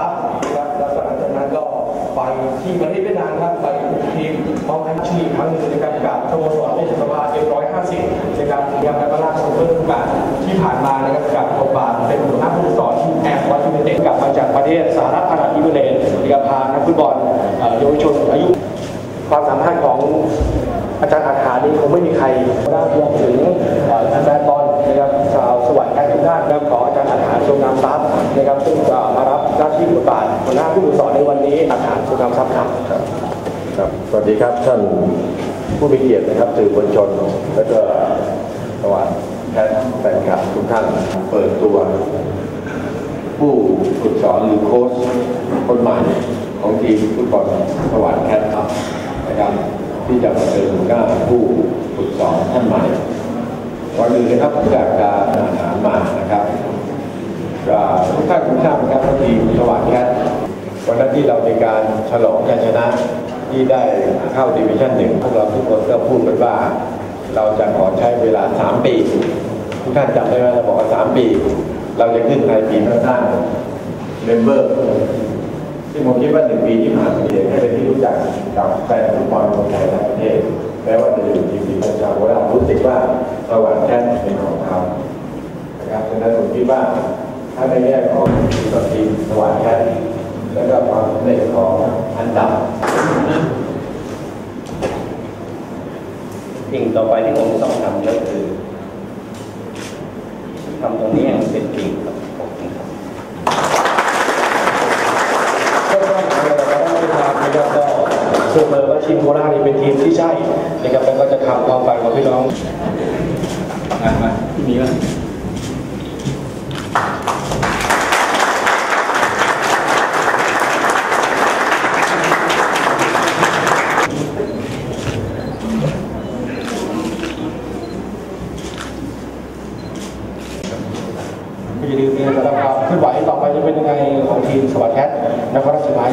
ครับครับแล้วหลังจากนั้นก็ไปที่ประเทศเวียดนามครับไปทีมพร้อมทั้งชีครั้งหนึ่งนะครับกับสโมสรเอเชียสภาเอ็มร้อยห้าสิบนะครับยังแล้วก็ล่าสุดเมื่อฤดูกาลที่ผ่านมานะครับกับบทบาทเป็นหัวหน้าผู้สอนทีมแอร์วอชิงตันกลับมาจากประเทศสหรัฐอาหรับเอมิเรตส์นะครับพานักฟุตบอลเยาวชนอายุความสามารถของอาจารย์อาคานี่คงไม่มีใครได้รวมถึงแฟนบอลนะครับชาวสวัสดิ์การทุกด้านนะครับขออาจารย์อาคาชมงามทรัพย์นะครับซึ่งมารับ ที่บทบาทหัวหน้าผู้ฝึกสอนในวันนี้อาคาชมงามทรัพย์ครับครับ สวัสดีครับท่านผู้มีเกียรตินะครับสื่อมวลชน และก็สวัสดีแทนแฟนคลับทุกท่านเปิดตัว ผู้ฝึกสอนหรือโค้ชคนใหม่ของทีมฟุตบอลสวัสดิ์แคทครับนะครับที่จะมาเป็นหัวหน้าผู้ฝึกสอนท่านใหม่วันนึ่งนะครับผมอยากจะอาหารมานะครับทุกท่านทุกท่านครับ ทีสวัสดิ์แคทวันนั้นที่เราในการฉลองชัยชนะที่ได้เข้าดิวิชั่นหนึ่งพวกเราทุกคนก็พูดกันว่า เราจะขอใช้เวลา 3 ปีทุกท่านจำได้ไหมเราบอกว่า3ปี เราจะขึ้นในปีข้างหน้าเมมเบอร์ซึ่งผมคิดว่าหนึ่งปีที่ผ่านมาเองเป็นที่รู้จักกับแฟนฟุตบอลคนไทยทั้งประเทศแม้ว่าจะอยู่ทีมดีของชาวโคราชรู้สึกว่าสวรรค์แค่เป็นของเขานะครับฉะนั้นผมคิดว่า ถ้าในแง่ของทีมต่อทีมสว่างแค่แล้วก็ความสำเร็จของอันดับ สิ่งต่อไปที่ผมต้องทำก็คือทำตรงนี้ให้มันเป็นจริงครับขอบคุณครับก็ต้องการจะได้ทางนะครับก็เสมอว่าทีมโคราชนี่เป็นทีมที่ใช่นะครับแล้วก็จะทำความฝันของพี่น้องงานมาที่มีว่า อย่าลืมนะครับความเคลื่อนไหวต่อไปจะเป็นยังไงของทีมสวัสดิ์แคทนครราชสีมา